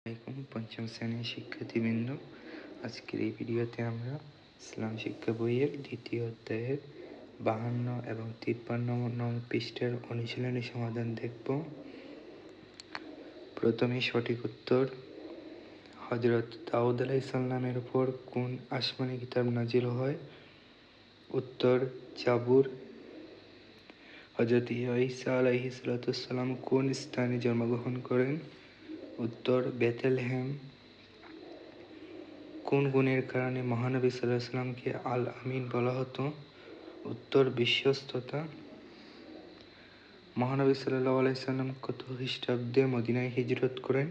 আসসালামাইকুম পঞ্চম শ্রেণির শিক্ষার্থীবৃন্দ। আজকের এই ভিডিওতে আমরা ইসলাম শিক্ষা বইয়ের দ্বিতীয় অধ্যায়ের বাহান্ন এবং তিপ্পান্ন নং পৃষ্ঠের অনুশীলনী সমাধান দেখব। প্রথমে সঠিক উত্তর হজরত দাউদ আলাইসাল্লামের উপর কোন আসমানি কিতাব নাজিল হয়? উত্তর, জাবুর। হজরত ঈসা আলাইহিসাল্লাম কোন স্থানে জন্মগ্রহণ করেন? উত্তর, বেথেলহেম কোন গুণের কারণে মহানবী সাল্লাহ সাল্লামকে আল আমিন বলা হতো? উত্তর, বিশ্বস্ততা। মহানবী সাল্লাহ আলাইসাল্লাম কত খ্রিস্টাব্দে মদিনায় হিজরত করেন?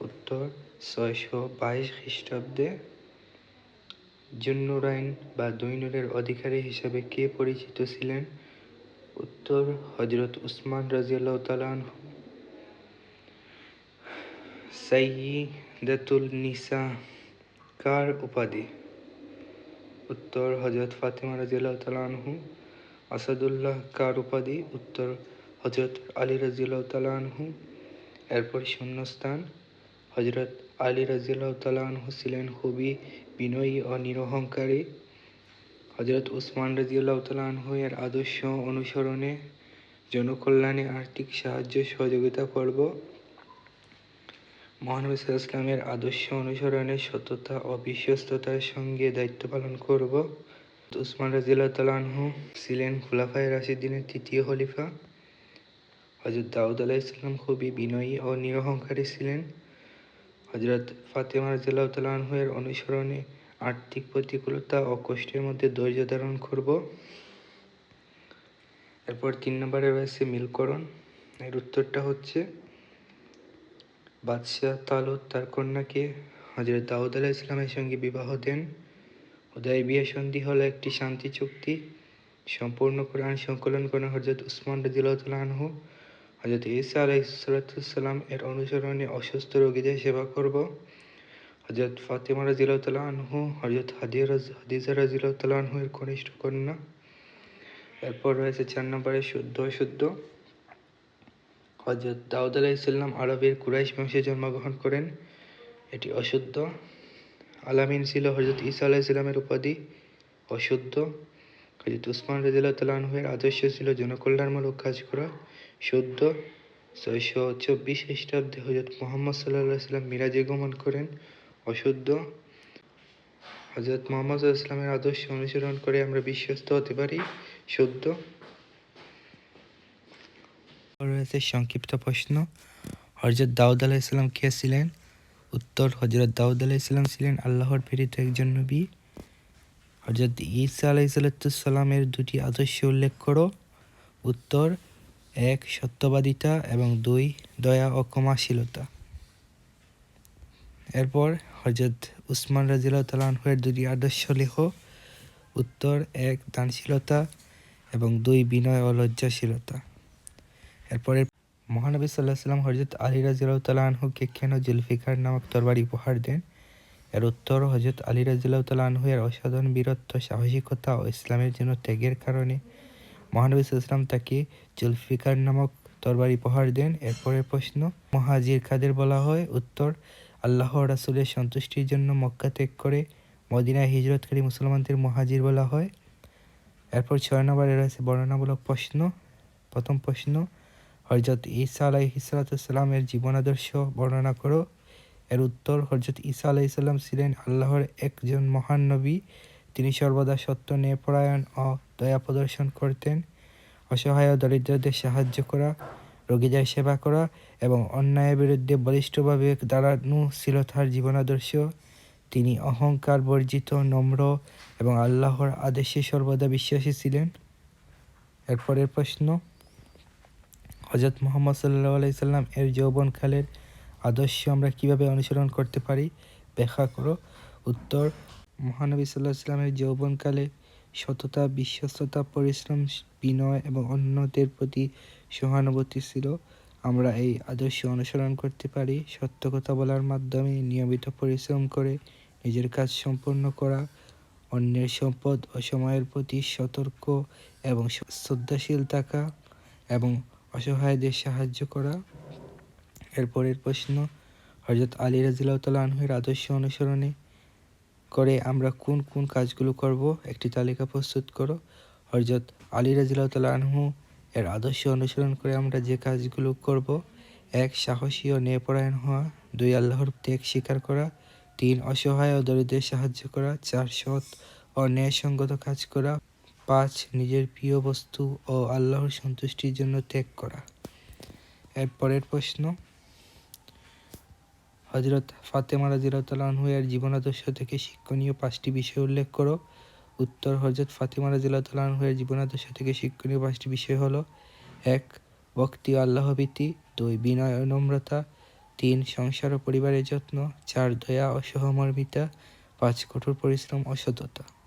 উত্তর, ছয়শো বাইশ খ্রিস্টাব্দে। জুন্নুরাইন বা দৈনুরের অধিকারী হিসেবে কে পরিচিত ছিলেন? উত্তর হজরত উসমান রাজিয়াল্লাহ তালান সাইয়্যিদাতুল নিসা কার উপাধি উত্তর হজরত ফাতেমা রাজিয়াল্লাহ তাআলা আনহু আসাদুল্লাহ কার উপাধি উত্তর হজরত আলী রাজিয়াল্লাহ তাআলা আনহু এরপর শূন্যস্থান হজরত আলী রাজিয়াল্লাহ তাআলা আনহু ছিলেন খুবই বিনয়ী ও নিরহংকারী। হজরত উসমান রাজিয়াল্লাহ তাআলা আনহু এর আদর্শ অনুসরণে জনকল্যাণে আর্থিক সাহায্য সহযোগিতা করব। মহানবী ইসলামের আদর্শ অনুসরণে সততা ও বিশ্বস্ততার সঙ্গে দায়িত্ব পালন করব। উসমান রাজিল্লাহ তালানহু ছিলেন খুলাফায় রাশিদিনের তৃতীয় খলিফা। হজরত দাউদ আলাহ ইসলাম খুবই বিনয়ী ও নিরহংকারী ছিলেন। হজরত ফাতেমা রাজিল্লাহ তালানহু এর অনুসরণে আর্থিক প্রতিকূলতা ও কষ্টের মধ্যে ধৈর্য ধারণ করব। এরপর তিন নম্বরে রয়েছে মিলকরণ। এর উত্তরটা হচ্ছে বাদশাহ তালুত, তার কন্যাকে হজরত দাউদ আলাহ ইসলামের সঙ্গে বিবাহ দেন। উদয় বিয়ে সন্ধি হলো একটি শান্তি চুক্তি। সম্পূর্ণ কোরআন সংকলন করেন হজরত উসমান রাজিউল্লাহ হজরত ইসা আলাইসালাম এর অনুসরণে অসুস্থ রোগীদের সেবা করব। হজরত ফাতেমা রাজিউল্লাহ আনহু হজরত হাদিয়া হাদিজা রাজিউল্লাহ আনহু এর কনিষ্ঠ কন্যা। এরপর রয়েছে চার নম্বরে শুদ্ধ অশুদ্ধ। হজরত দাউদ আলাইসাল্লাম আরবের কুরাইশ বংশে জন্মগ্রহণ করেন। এটি অশুদ্ধ। আলামিন ছিল হজরত ইসা আলাইসাল্লামের উপাধি। অশুদ্ধ। হজরত উসমান রাজিল্লাহ তালাহের আদর্শ ছিল জনকল্যাণমূলক কাজ করা। শুদ্ধ। ছয়শো চব্বিশ খ্রিস্টাব্দে হজরত মোহাম্মদ সাল্লাহ সাল্লাম মিরাজে গমন করেন। অশুদ্ধ। হজরত মোহাম্মদ ইসলামের আদর্শ অনুসরণ করে আমরা বিশ্বস্ত হতে পারি। শুদ্ধ। রয়েছে সংক্ষিপ্ত প্রশ্ন। হজরত দাউদ আলাইসাল্লাম কে ছিলেন? উত্তর হজরত দাউদ আলাইসাল্লাম ছিলেন আল্লাহর প্রেরিত একজন নবী। হজরত ঈসা আলাইসাল্লামের দুটি আদর্শ উল্লেখ করো। উত্তর, এক, সত্যবাদিতা এবং দুই, দয়া ও ক্ষমাশীলতা। এরপর হজরত উসমান রাজিল্লাহ তালাহের দুটি আদর্শ লেখ। উত্তর, এক, দানশীলতা এবং দুই, বিনয় ও লজ্জাশীলতা। এরপরে মহানবী সাল্লাহ সাল্লাম হজরত আলী রাজিয়াল তালাহুকে কেন জুলফিকার নামক তরবারি উপহার দেন? এর উত্তর হজরত আলী রাজিয়াল তালাহু এর অসাধারণ বীরত্ব, সাহসিকতা ও ইসলামের জন্য ত্যাগের কারণে মহানবী সাল্লাম তাকে জুলফিকার নামক তরবারি উপহার দেন। এরপরের প্রশ্ন, মহাজির কাদের বলা হয়? উত্তর, আল্লাহ রাসুলের সন্তুষ্টির জন্য মক্কা ত্যাগ করে মদিনায় হিজরতকারী মুসলমানদের মহাজির বলা হয়। এরপর ছয় নম্বরে রয়েছে বর্ণনামূলক প্রশ্ন। প্রথম প্রশ্ন হজরত ঈসা আলাইহিসালামের জীবন আদর্শ বর্ণনা করো। এর উত্তর হজরত ঈসা আলাইসাল্লাম ছিলেন আল্লাহর একজন মহান নবী। তিনি সর্বদা সত্য, ন্যায়পরায়ণ ও দয়া প্রদর্শন করতেন। অসহায় দরিদ্রদের সাহায্য করা, রোগীদের সেবা করা এবং অন্যায়ের বিরুদ্ধে বলিষ্ঠভাবে দাঁড়ানো ছিল তার জীবন আদর্শ। তিনি অহংকার, বর্জিত, নম্র এবং আল্লাহর আদেশে সর্বদা বিশ্বাসী ছিলেন। এরপরের প্রশ্ন হজরত মোহাম্মদ সাল্লাহ আলাইসাল্লাম এর যৌবনকালের আদর্শ আমরা কীভাবে অনুসরণ করতে পারি? ব্যাখ্যা করো। উত্তর, মহানবী সাল্লাহ সাল্লামের যৌবনকালে সততা, বিশ্বস্ততা, পরিশ্রম, বিনয় এবং অন্যদের প্রতি সহানুভূতি ছিল। আমরা এই আদর্শ অনুসরণ করতে পারি। সত্য কথা বলার মাধ্যমে নিয়মিত পরিশ্রম করে নিজের কাজ সম্পন্ন করা, অন্যের সম্পদ ও সময়ের প্রতি সতর্ক এবং শ্রদ্ধাশীল থাকা এবং অসহায়দের সাহায্য করা। এরপরের প্রশ্ন হজরত আলী রাজিল্লাহতাল্লাহ আনহুয়ের আদর্শ অনুসরণে করে আমরা কোন কোন কাজগুলো করব, একটি তালিকা প্রস্তুত করো। হজরত আলী রাজিল্লাহতাল্লাহ আনহু এর আদর্শ অনুসরণ করে আমরা যে কাজগুলো করব, এক, সাহসী ও ন্যায়পরায়ণ হওয়া, দুই, আল্লাহর ত্যাগ স্বীকার করা, তিন, অসহায় ও দরিদ্রের সাহায্য করা, চার, সৎ ও ন্যায়সঙ্গত কাজ করা। পাঁচ নিজের প্রিয় বস্তু ও আল্লাহর সন্তুষ্টির জন্য ত্যাগ করা। এর পরের প্রশ্ন হজরত ফাতেমা রাজিরাতলানহু এর জীবনাদর্শ থেকে শিক্ষণীয় পাঁচটি বিষয় উল্লেখ করো। উত্তর হজরত ফাতেমা রাজিরাতলানহু এর জীবনাদর্শ থেকে শিক্ষণীয় পাঁচটি বিষয় হলো, এক, ভক্তি ও আল্লাহভীতি, দুই, বিনয় নম্রতা, তিন, সংসার ও পরিবারের যত্ন, চার, দয়া ও সহমর্মিতা, পাঁচ, কঠোর পরিশ্রম ও সততা।